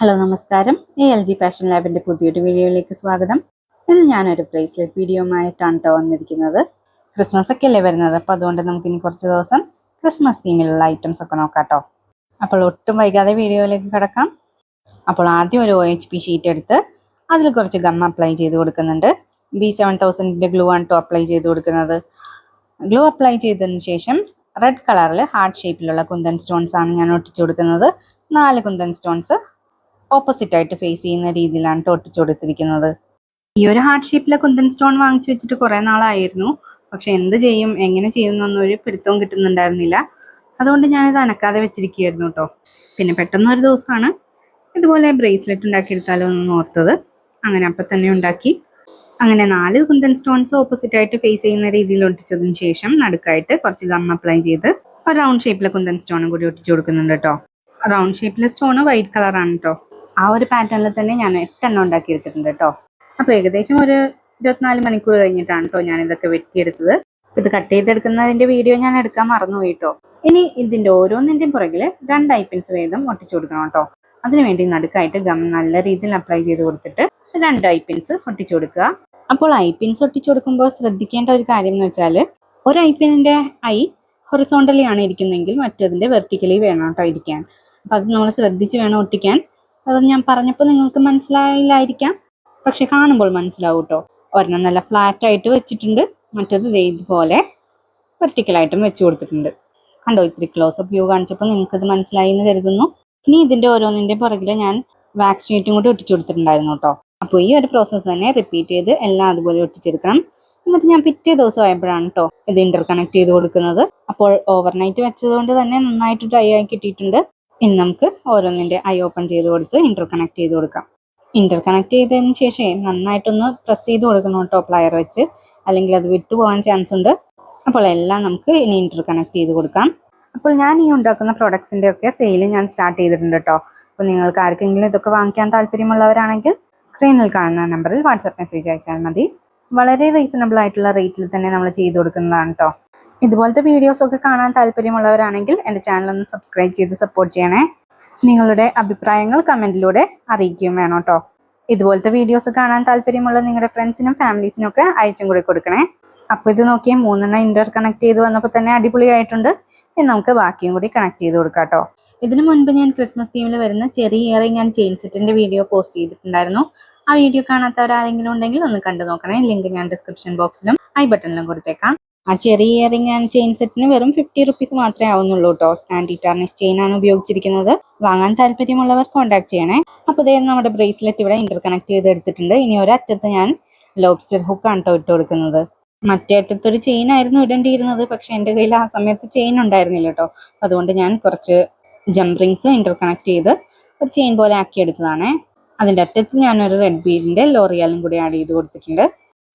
Hello നമസ്കാരം. A L G fashion ലാബിന്റെ പുതിയൊരു വീഡിയോയിലേക്ക് സ്വാഗതം. ഇന്ന് ഞാനൊരു ബ്രേസ്ലെറ്റ് വീഡിയോയുമായിട്ടാണ് കേട്ടോ വന്നിരിക്കുന്നത്. ക്രിസ്മസ് ഒക്കെ അല്ലേ വരുന്നത്? അപ്പോൾ അതുകൊണ്ട് നമുക്ക് ഇനി കുറച്ച് ദിവസം ക്രിസ്മസ് തീമിലുള്ള ഐറ്റംസ് ഒക്കെ നോക്കാം കേട്ടോ അപ്പോൾ ഒട്ടും വൈകാതെ വീഡിയോയിലേക്ക് കിടക്കാം. അപ്പോൾ ആദ്യം ഒരു ഒ എച്ച് പി ഷീറ്റ് എടുത്ത് അതിൽ കുറച്ച് ഗം അപ്ലൈ ചെയ്ത് കൊടുക്കുന്നുണ്ട്. ബി സെവൻ തൗസൻഡിന്റെ ഗ്ലൂ ആണ് കേട്ടോ അപ്ലൈ ചെയ്ത് കൊടുക്കുന്നത്. ഗ്ലൂ അപ്ലൈ ചെയ്തതിന് ശേഷം റെഡ് കളറിൽ ഹാർട്ട് ഷേപ്പിലുള്ള കുന്തൻ സ്റ്റോൺസ് ആണ് ഞാൻ ഒട്ടിച്ചു കൊടുക്കുന്നത്. നാല് കുന്തൻ സ്റ്റോൺസ് ഓപ്പോസിറ്റ് ആയിട്ട് ഫേസ് ചെയ്യുന്ന രീതിയിലാണ് ട്ടോ ഒട്ടിച്ചു കൊടുത്തിരിക്കുന്നത് ഈ ഒരു ഹാർട്ട് ഷേപ്പിലെ കുന്തൻ സ്റ്റോൺ വാങ്ങിച്ചു വെച്ചിട്ട് കുറേ നാളായിരുന്നു. പക്ഷെ എന്ത് ചെയ്യും എങ്ങനെ ചെയ്യും എന്നൊന്നും ഒരു പിടുത്തവും കിട്ടുന്നുണ്ടായിരുന്നില്ല. അതുകൊണ്ട് ഞാനിത് അനക്കാതെ വെച്ചിരിക്കുകയായിരുന്നു കേട്ടോ. പിന്നെ പെട്ടെന്ന് ഒരു ദിവസമാണ് ഇതുപോലെ ബ്രേസ്ലെറ്റ് ഉണ്ടാക്കിയെടുത്താലോ എന്ന് ഓർത്തത്. അങ്ങനെ അപ്പം തന്നെ ഉണ്ടാക്കി. അങ്ങനെ നാല് കുന്തൻ സ്റ്റോൺസ് ഓപ്പോസിറ്റ് ആയിട്ട് ഫേസ് ചെയ്യുന്ന രീതിയിൽ ഒട്ടിച്ചതിന് ശേഷം നടുക്കായിട്ട് കുറച്ച് ഗം അപ്ലൈ ചെയ്ത് ഒരു റൗണ്ട് ഷേപ്പിലെ കുന്തൻ സ്റ്റോണും കൂടി ഒട്ടിച്ചു കൊടുക്കുന്നുണ്ട് കേട്ടോ. റൗണ്ട് ഷേപ്പിലെ സ്റ്റോൺ വൈറ്റ് കളറാണ് കേട്ടോ. ആ ഒരു പാറ്റേണിൽ തന്നെ ഞാൻ എട്ടെണ്ണം ഉണ്ടാക്കി എടുത്തിട്ടുണ്ട് കേട്ടോ അപ്പോൾ ഏകദേശം ഒരു ഇരുപത്തിനാല് മണിക്കൂർ കഴിഞ്ഞിട്ടാണ് കേട്ടോ ഞാൻ ഇതൊക്കെ വെട്ടിയെടുത്തത്. ഇത് കട്ട് ചെയ്തെടുക്കുന്നതിന്റെ വീഡിയോ ഞാൻ എടുക്കാൻ മറന്നുപോയി കേട്ടോ ഇനി ഇതിന്റെ ഓരോന്നിന്റെയും പുറകിൽ രണ്ട് ഐപ്പിൻസ് വേദം ഒട്ടിച്ചു കൊടുക്കണം കേട്ടോ അതിനുവേണ്ടി നടുക്കായിട്ട് ഗം നല്ല രീതിയിൽ അപ്ലൈ ചെയ്ത് കൊടുത്തിട്ട് രണ്ട് ഐപ്പിൻസ് ഒട്ടിച്ചു കൊടുക്കുക. അപ്പോൾ ഐപ്പിൻസ് ഒട്ടിച്ചു കൊടുക്കുമ്പോൾ ശ്രദ്ധിക്കേണ്ട ഒരു കാര്യം എന്ന് വെച്ചാൽ ഒരു ഐപ്പിനിന്റെ ഐ ഹൊറിസോണ്ടലി ആണ് ഇരിക്കുന്നതെങ്കിൽ മറ്റതിന്റെ വെർട്ടിക്കലി വേണം കേട്ടോ ഇരിക്കാൻ. അപ്പം അത് നമ്മൾ ശ്രദ്ധിച്ച് വേണം ഒട്ടിക്കാൻ. അത് ഞാൻ പറഞ്ഞപ്പോൾ നിങ്ങൾക്ക് മനസ്സിലായില്ലായിരിക്കാം. പക്ഷെ കാണുമ്പോൾ മനസ്സിലാവും കേട്ടോ ഒരെണ്ണം നല്ല ഫ്ലാറ്റ് ആയിട്ട് വെച്ചിട്ടുണ്ട്. മറ്റത് ഇതുപോലെ വെർട്ടിക്കലായിട്ടും വെച്ച് കൊടുത്തിട്ടുണ്ട്. കണ്ടോ ഇത്തിരി ക്ലോസപ്പ് വ്യൂ കാണിച്ചപ്പോൾ നിങ്ങൾക്കത് മനസ്സിലായി എന്ന് കരുതുന്നു. ഇനി ഇതിന്റെ ഓരോന്നിന്റെ പുറകിൽ ഞാൻ വാക്സ് ഷീറ്റും കൂടി ഒട്ടിച്ചു കൊടുത്തിട്ടുണ്ടായിരുന്നു കേട്ടോ. അപ്പോൾ ഈ ഒരു പ്രോസസ്സ് തന്നെ റിപ്പീറ്റ് ചെയ്ത് എല്ലാം അതുപോലെ ഒട്ടിച്ചെടുക്കണം. എന്നിട്ട് ഞാൻ പിറ്റേ ദിവസം ആയപ്പോഴാണ് കേട്ടോ ഇത് ഇന്റർ കണക്ട് ചെയ്ത് കൊടുക്കുന്നത്. അപ്പോൾ ഓവർനൈറ്റ് വെച്ചതുകൊണ്ട് തന്നെ നന്നായിട്ട് ഡ്രൈ ആയി കിട്ടിയിട്ടുണ്ട്. ഇനി നമുക്ക് ഓരോന്നിന്റെ ഐ ഓപ്പൺ ചെയ്ത് കൊടുത്ത് ഇന്റർകണക്ട് ചെയ്ത് കൊടുക്കാം. ഇന്റർകണക്ട് ചെയ്തതിന് ശേഷം നന്നായിട്ടൊന്ന് പ്രസ് ചെയ്ത് കൊടുക്കണം കേട്ടോ പ്ലയർ വെച്ച്. അല്ലെങ്കിൽ അത് വിട്ടുപോകാൻ ചാൻസ് ഉണ്ട്. അപ്പോൾ എല്ലാം നമുക്ക് ഇനി ഇന്റർകണക്ട് ചെയ്ത് കൊടുക്കാം. അപ്പോൾ ഞാൻ ഈ ഉണ്ടാക്കുന്ന പ്രോഡക്ട്സിന്റെ ഒക്കെ സെയിൽ ഞാൻ സ്റ്റാർട്ട് ചെയ്തിട്ടുണ്ട് കേട്ടോ. അപ്പോൾ നിങ്ങൾക്ക് ആർക്കെങ്കിലും ഇതൊക്കെ വാങ്ങിക്കാൻ താല്പര്യമുള്ളവരാണെങ്കിൽ സ്ക്രീനിൽ കാണുന്ന നമ്പറിൽ വാട്സപ്പ് മെസ്സേജ് അയച്ചാൽ മതി. വളരെ റീസണബിൾ ആയിട്ടുള്ള റേറ്റിൽ തന്നെ നമ്മൾ ചെയ്തു കൊടുക്കുന്നതാണ് കേട്ടോ. ഇതുപോലത്തെ വീഡിയോസ് ഒക്കെ കാണാൻ താല്പര്യമുള്ളവരാണെങ്കിൽ എന്റെ ചാനൽ ഒന്ന് സബ്സ്ക്രൈബ് ചെയ്ത് സപ്പോർട്ട് ചെയ്യണേ. നിങ്ങളുടെ അഭിപ്രായങ്ങൾ കമന്റിലൂടെ അറിയിക്കുകയും വേണം കേട്ടോ. ഇതുപോലത്തെ വീഡിയോസ് കാണാൻ താല്പര്യമുള്ള നിങ്ങളുടെ ഫ്രണ്ട്സിനും ഫാമിലീസിനും ഒക്കെ അയച്ചും കൂടി കൊടുക്കണേ. അപ്പോൾ ഇത് നോക്കിയേ മൂന്നെണ്ണം ഇന്റർ കണക്ട് ചെയ്ത് വന്നപ്പോൾ തന്നെ അടിപൊളിയായിട്ടുണ്ട്. ഇനി നമുക്ക് ബാക്കിയും കൂടി കണക്ട് ചെയ്ത് കൊടുക്കാം കേട്ടോ. ഇതിനു മുൻപ് ഞാൻ ക്രിസ്മസ് തീമിൽ വരുന്ന ചെറിയ ഇയറിംഗ് ആൻഡ് ചെയിൻ സെറ്റിന്റെ വീഡിയോ പോസ്റ്റ് ചെയ്തിട്ടുണ്ടായിരുന്നു. ആ വീഡിയോ കാണാത്തവരാരെങ്കിലും ഉണ്ടെങ്കിൽ ഒന്ന് കണ്ടു നോക്കണേ. ലിങ്ക് ഞാൻ ഡിസ്ക്രിപ്ഷൻ ബോക്സിലും ഐ ബട്ടണിലും കൊടുത്തേക്കാം. ആ ചെറിയ ഇയറിംഗ് ആൻഡ് ചെയിൻ സെറ്റിന് വെറും ഫിഫ്റ്റി റുപ്പീസ് മാത്രമേ ആവുന്നുള്ളൂ കേട്ടോ ആന്റി ടാർണിഷ് ചെയിൻ ആണ് ഉപയോഗിച്ചിരിക്കുന്നത്. വാങ്ങാൻ താല്പര്യമുള്ളവർ കോൺടാക്ട് ചെയ്യണേ. അപ്പോൾ ഇതേ നമ്മുടെ ബ്രേസ്ലെറ്റ് ഇവിടെ ഇന്റർ കണക്ട് ചെയ്ത് എടുത്തിട്ടുണ്ട് ഇനി ഒരറ്റത്ത് ഞാൻ ലോബ്സ്റ്റർ ഹുക്കാണ് കേട്ടോ ഇട്ട് കൊടുക്കുന്നത്. മറ്റേ അറ്റത്തൊരു ചെയിൻ ആയിരുന്നു ഇടേണ്ടിയിരുന്നത്. പക്ഷെ എന്റെ കയ്യിൽ ആ സമയത്ത് ചെയിൻ ഉണ്ടായിരുന്നില്ല കേട്ടോ അതുകൊണ്ട് ഞാൻ കുറച്ച് ജംപ് റിങ്സ് ഇന്റർ കണക്ട് ചെയ്ത് ഒരു ചെയിൻ പോലെ ആക്കിയെടുത്തതാണ്. അതിന്റെ അറ്റത്ത് ഞാനൊരു റെഡ് ബീഡിന്റെ ലോറിയാലും കൂടി ആഡ് ചെയ്ത് കൊടുത്തിട്ടുണ്ട്.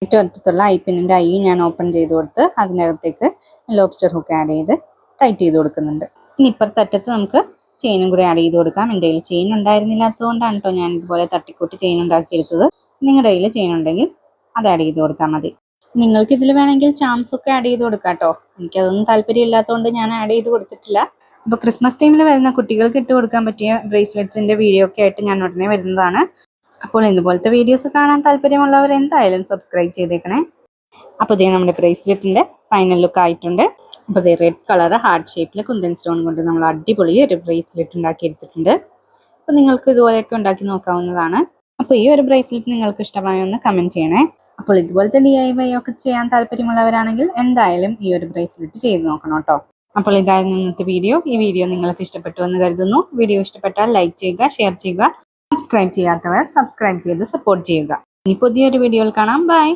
ഏറ്റവും അറ്റത്തുള്ള പിന്നിന്റെ ഐ ഞാൻ ഓപ്പൺ ചെയ്ത് കൊടുത്ത് അതിനകത്തേക്ക് ലോബ്സ്റ്റർ ഹുക്ക് ആഡ് ചെയ്ത് ടൈറ്റ് ചെയ്ത് കൊടുക്കുന്നുണ്ട്. ഇനി ഇപ്പുറത്തെ അറ്റത്ത് നമുക്ക് ചെയിനും കൂടി ആഡ് ചെയ്ത് കൊടുക്കാം. എന്റെ കയ്യിൽ ചെയിൻ ഉണ്ടായിരുന്നില്ലാത്തതുകൊണ്ടാണ് കേട്ടോ ഞാൻ ഇതുപോലെ തട്ടിക്കൂട്ടി ചെയിൻ ഉണ്ടാക്കിയെടുത്തത്. നിങ്ങളുടെ കയ്യിൽ ചെയിൻ ഉണ്ടെങ്കിൽ അത് ആഡ് ചെയ്ത് കൊടുത്താൽ മതി. നിങ്ങൾക്ക് ഇതിൽ വേണമെങ്കിൽ ചാംസ് ഒക്കെ ആഡ് ചെയ്ത് കൊടുക്കാം കേട്ടോ എനിക്കതൊന്നും താല്പര്യമില്ലാത്തതുകൊണ്ട് ഞാൻ ആഡ് ചെയ്ത് കൊടുത്തിട്ടില്ല. അപ്പോൾ ക്രിസ്മസ് ടൈമിൽ വരുന്ന കുട്ടികൾക്ക് ഇട്ട് കൊടുക്കാൻ പറ്റിയ ബ്രേസ്ലെറ്റ്സിന്റെ വീഡിയോ ഒക്കെ ആയിട്ട് ഞാൻ ഉടനെ വരുന്നതാണ്. അപ്പോൾ ഇതുപോലത്തെ വീഡിയോസ് കാണാൻ താല്പര്യമുള്ളവർ എന്തായാലും സബ്സ്ക്രൈബ് ചെയ്തേക്കണേ. അപ്പോൾ ഇതേ നമ്മുടെ ബ്രേസ്ലെറ്റിന്റെ ഫൈനൽ ലുക്ക് ആയിട്ടുണ്ട്. അപ്പോൾ ഇതേ റെഡ് കളർ ഹാർട്ട് ഷേപ്പിൽ കുന്തൻ സ്റ്റോൺ കൊണ്ട് നമ്മൾ അടിപൊളി ഒരു ബ്രേസ്ലെറ്റ് ഉണ്ടാക്കി എടുത്തിട്ടുണ്ട് അപ്പോൾ നിങ്ങൾക്ക് ഇതുപോലെയൊക്കെ ഉണ്ടാക്കി നോക്കാവുന്നതാണ്. അപ്പോൾ ഈ ഒരു ബ്രേസ്ലെറ്റ് നിങ്ങൾക്ക് ഇഷ്ടമായോ എന്ന് കമന്റ് ചെയ്യണേ. അപ്പോൾ ഇതുപോലത്തെ ഡി ഐ വൈ ഒക്കെ ചെയ്യാൻ താല്പര്യമുള്ളവരാണെങ്കിൽ എന്തായാലും ഈ ഒരു ബ്രേസ്ലെറ്റ് ചെയ്ത് നോക്കണം കേട്ടോ. അപ്പോൾ ഇതായിരുന്നു ഇന്നത്തെ വീഡിയോ ഈ വീഡിയോ നിങ്ങൾക്ക് ഇഷ്ടപ്പെട്ടു എന്ന് കരുതുന്നു. വീഡിയോ ഇഷ്ടപ്പെട്ടാൽ ലൈക്ക് ചെയ്യുക ഷെയർ ചെയ്യുക. സബ്സ്ക്രൈബ് ചെയ്യാത്തവർ സബ്സ്ക്രൈബ് ചെയ്ത് സപ്പോർട്ട് ചെയ്യുക. ഇനി പുതിയൊരു വീഡിയോയിൽ കാണാം. ബൈ